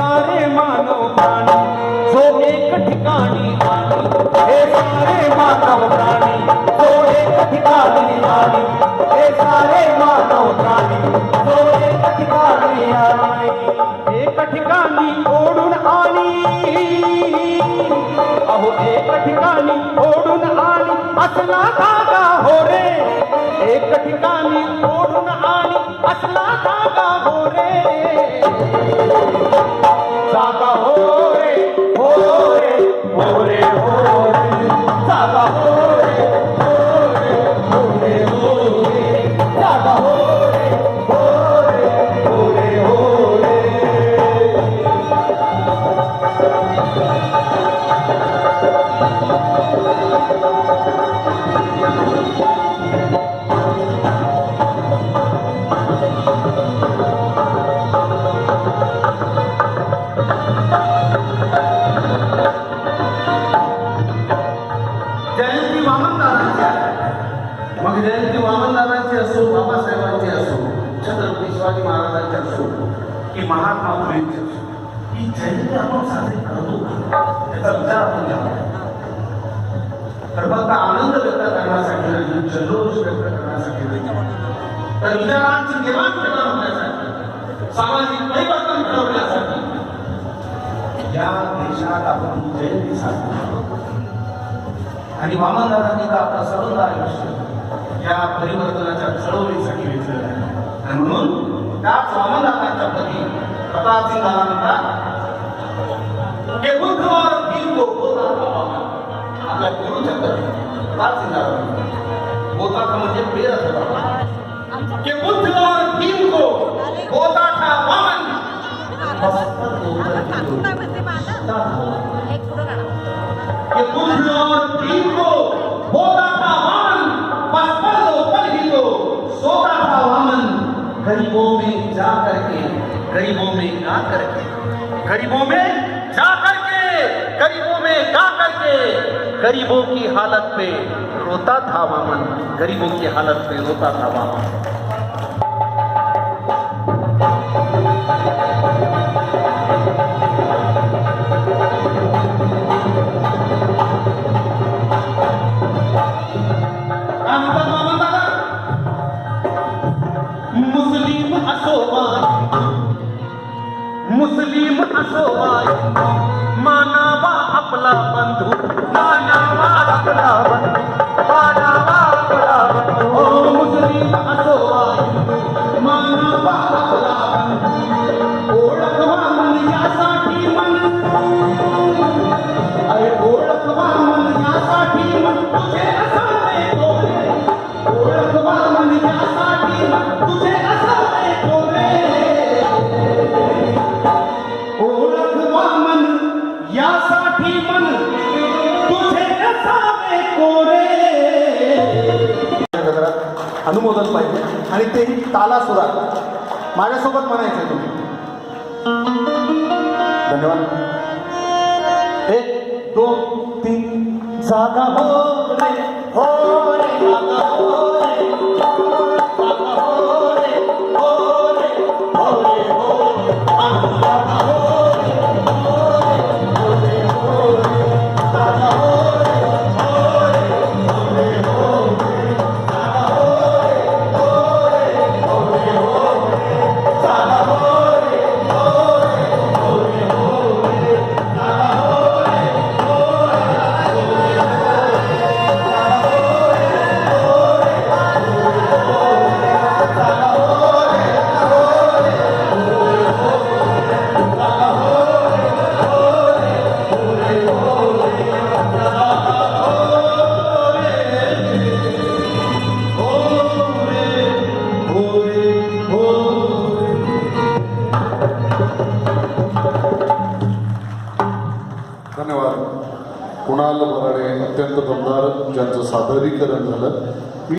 सारे मानव प्राणी जो एक ठिकाणी आली. हे सारे मानव प्राणी जो एक ठिकाणी आली. हे सारे मानव प्राणी जो एक ठिकाणी आली. एक ठिकाणी ओढून आली. अहो एक ठिकाणी ओढून आली. असला धागा हो रे. एक ठिकाणी ओढून आली. असला धागा हो रे. छत्रपती शिवाजी महाराजांची असो की महात्मा फुलेंची असो ही जयंती आपण साजरी करतो त्याचा विचार आपण घ्यावा तर फक्त आनंद व्यक्त करण्यासाठी नाही जल्लोष व्यक्त करण्यासाठी नाही. तर विचारांची देवाणघेवाण होण्यासाठी सामाजिक परिवर्तन घडवण्यासाठी या देशात आपण जयंती साजरी करतो. आणि वामनदादांनी तर आपला सर्व आयुष्य या परिवर्तनाच्या चळवळीसाठी वेचलेलं आहे. आणि म्हणून ಯಾರು ಸಂಬಂಧ ತಪ್ಪದಿ ಪ್ರತಾಪ್ ಅಂತ ప్రభుత్వం తీర్పు అలా గురువు చెప్పదు రాసిందారు భూతాత్మ అని చెప్పి పేరు అసలు गा करके, गरीबों में जा करके, गरीबों में गा करके, गरीबों की हालत पे रोता था वामन, गरीबों की हालत पे रोता था वामन। मुस्लिम असो बाय मुस्लिम असो मानावा आपला बंधू मानावा आपला यासाठी मन तुझे असावे कोरे. अनुमोदन पाहिजे. आणि तेही ताला सुरात माझ्यासोबत म्हणायचं तुम्ही. धन्यवाद. एक दोन तीन. जागा हो रे. हो रे जागा हो रे धन्यवाद. कुणाल भराडे अत्यंत दमदार ज्यांचं सादरीकरण झालं.